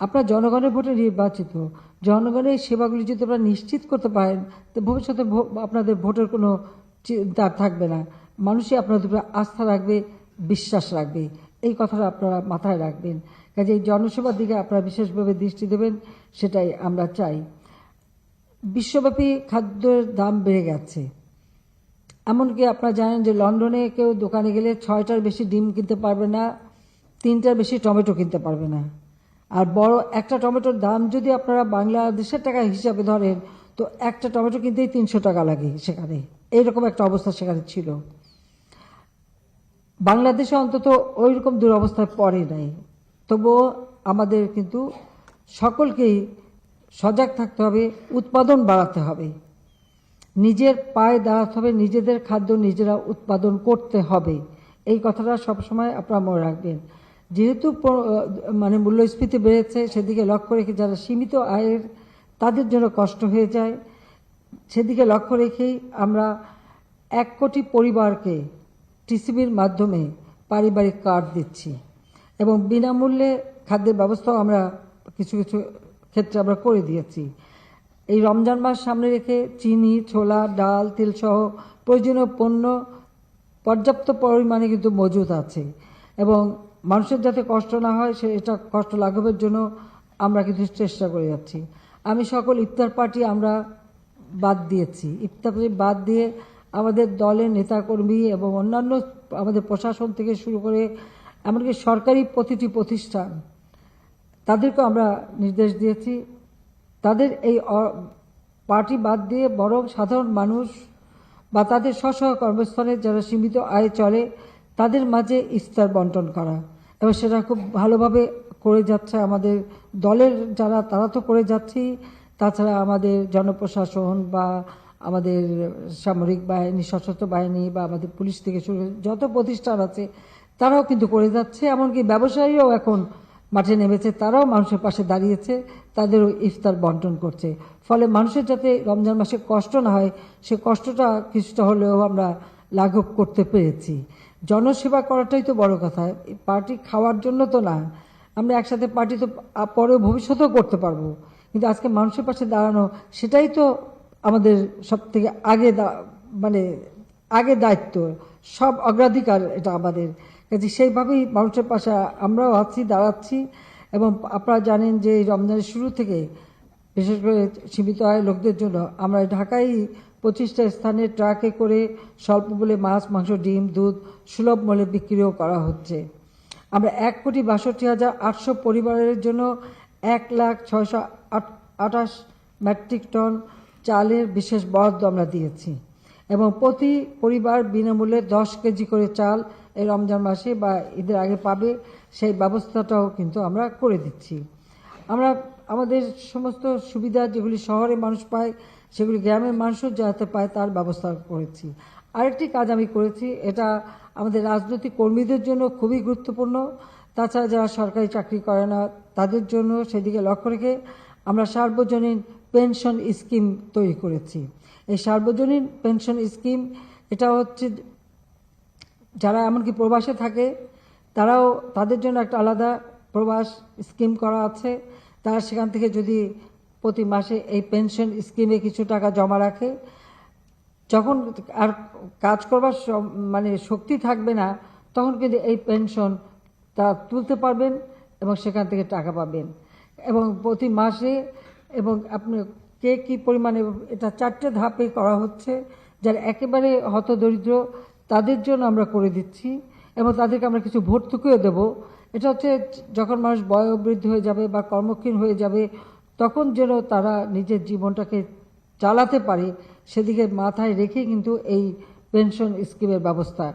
আপনার জনগণের ভোটে নির্বাচিত। জনগণের সেবাগুলি যদি আপনারা নিশ্চিত করতে পারেন, তো ভবিষ্যতে আপনাদের ভোটের কোনো চিন্তা থাকবে না। মানুষই আপনাদের উপরে আস্থা রাখবে, বিশ্বাস রাখবে। এই কথাটা আপনারা মাথায় রাখবেন। কাজে এই জনসেবার দিকে আপনারা বিশেষভাবে দৃষ্টি দেবেন, সেটাই আমরা চাই। বিশ্বব্যাপী খাদ্যের দাম বেড়ে গেছে। এমনকি আপনারা জানেন যে লন্ডনে কেউ দোকানে গেলে ছয়টার বেশি ডিম কিনতে পারবে না, তিনটার বেশি টমেটো কিনতে পারবে না। আর বড় একটা টমেটোর দাম যদি আপনারা বাংলাদেশের টাকা হিসাবে ধরেন, তো একটা টমেটো কিনতেই তিনশো টাকা লাগে সেখানে। এইরকম একটা অবস্থা সেখানে ছিল। বাংলাদেশে অন্তত ওই রকম দুরবস্থায় পড়ে নাই। তবুও আমাদের কিন্তু সকলকেই সজাগ থাকতে হবে, উৎপাদন বাড়াতে হবে। নিজের পায়ে দাঁড়াতে হবে, নিজেদের খাদ্য নিজেরা উৎপাদন করতে হবে। এই কথাটা সবসময় আপনারা মনে রাখবেন। যেহেতু মানে মূল্যস্ফীতি বেড়েছে, সেদিকে লক্ষ্য রেখে যারা সীমিত আয়ের, তাদের জন্য কষ্ট হয়ে যায়। সেদিকে লক্ষ্য রেখেই আমরা এক কোটি পরিবারকে টিসিবির মাধ্যমে পারিবারিক কার্ড দিচ্ছি এবং বিনামূল্যে খাদ্যের ব্যবস্থাও আমরা কিছু কিছু ক্ষেত্রে আমরা করে দিয়েছি। এই রমজান মাস সামনে রেখে চিনি, ছোলা, ডাল, তেলসহ প্রয়োজনীয় পণ্য পর্যাপ্ত পরিমাণে কিন্তু মজুদ আছে এবং মানুষের যাতে কষ্ট না হয়, সে এটা কষ্ট লাঘবের জন্য আমরা কিন্তু চেষ্টা করে যাচ্ছি। আমি সকল ইফতার পার্টি আমরা বাদ দিয়েছি। ইফতার পার্টি বাদ দিয়ে আমাদের দলের নেতাকর্মী এবং অন্যান্য আমাদের প্রশাসন থেকে শুরু করে এমনকি সরকারি প্রতিটি প্রতিষ্ঠান তাদেরকে আমরা নির্দেশ দিয়েছি। তাদের এই পার্টি বাদ দিয়ে বরং সাধারণ মানুষ বা তাদের স্ব কর্মস্থলে যারা সীমিত আয় চলে তাদের মাঝে ইফতার বন্টন করা। এবং সেটা খুব ভালোভাবে করে যাচ্ছে আমাদের দলের যারা, তারা তো করে যাচ্ছেই তাছাড়া আমাদের জনপ্রশাসন বা আমাদের সামরিক বাহিনী, সশস্ত্র বাহিনী বা আমাদের পুলিশ থেকে শুরু যত প্রতিষ্ঠান আছে, তারাও কিন্তু করে যাচ্ছে। এমনকি ব্যবসায়ীও এখন মাঠে নেমেছে, তারাও মানুষের পাশে দাঁড়িয়েছে, তাদেরও ইফতার বন্টন করছে। ফলে মানুষের যাতে রমজান মাসে কষ্ট না হয়, সে কষ্টটা কিছুটা হলেও আমরা লাঘব করতে পেরেছি। জনসেবা করাটাই তো বড় কথা। পার্টি খাওয়ার জন্য তো না। আমরা একসাথে পার্টি তো পরে ভবিষ্যতেও করতে পারব। কিন্তু আজকে মানুষের পাশে দাঁড়ানো, সেটাই তো আমাদের সব থেকে আগে মানে আগে দায়িত্ব। সব অগ্রাধিকার এটা আমাদের। কাজে সেইভাবেই মানুষের পাশে আমরাও আছি, দাঁড়াচ্ছি। এবং আপনারা জানেন যে রমজানের শুরু থেকে বিশেষ করে সীমিত আয় লোকদের জন্য আমরা ঢাকায় পঁচিশটা স্থানে ট্রাকে করে স্বল্প মূল্যে মাছ, মাংস, ডিম, দুধ সুলভ মূল্যে বিক্রিও করা হচ্ছে। আমরা এক কোটি বাষট্টি হাজার আটশো পরিবারের জন্য এক লাখ ছয়শো আট- আঠাশ মেট্রিক টন চালের বিশেষ বরাদ্দ আমরা দিয়েছি এবং প্রতি পরিবার বিনামূল্যে দশ কেজি করে চাল এই রমজান মাসে বা ঈদের আগে পাবে সেই ব্যবস্থাটাও কিন্তু আমরা করে দিচ্ছি। আমরা আমাদের সমস্ত সুবিধা যেগুলি শহরে মানুষ পায়, সেগুলি গ্রামের মানুষও যাতে পায় তার ব্যবস্থা করেছি। আরেকটি কাজ আমি করেছি, এটা আমাদের রাজনৈতিক কর্মীদের জন্য খুবই গুরুত্বপূর্ণ। তাছাড়া যারা সরকারি চাকরি করে না, তাদের জন্য সেদিকে লক্ষ্য রেখে আমরা সার্বজনীন পেনশন স্কিম তৈরি করেছি। এই সার্বজনীন পেনশন স্কিম, এটা হচ্ছে যারা এমনকি প্রবাসে থাকে, তারাও তাদের জন্য একটা আলাদা প্রবাস স্কিম করা আছে, তারা সেখান থেকে যদি প্রতি মাসে এই পেনশন স্কিমে কিছু টাকা জমা রাখে, যখন আর কাজ করবার মানে শক্তি থাকবে না, তখন কিন্তু এই পেনশন তা তুলতে পারবেন এবং সেখান থেকে টাকা পাবেন। এবং প্রতি মাসে এবং আপনি কে কী পরিমাণে এটা চারটে ধাপে করা হচ্ছে, যারা একেবারে হতদরিদ্র, তাদের জন্য আমরা করে দিচ্ছি এবং তাদেরকে আমরা কিছু ভর্তুকিও দেব। এটা হচ্ছে যখন মানুষ বয়োবৃদ্ধি হয়ে যাবে বা কর্মক্ষীণ হয়ে যাবে, তখন যেন তারা নিজের জীবনটাকে চালাতে পারে, সেদিকে মাথায় রেখে কিন্তু এই পেনশন স্কিমের ব্যবস্থা।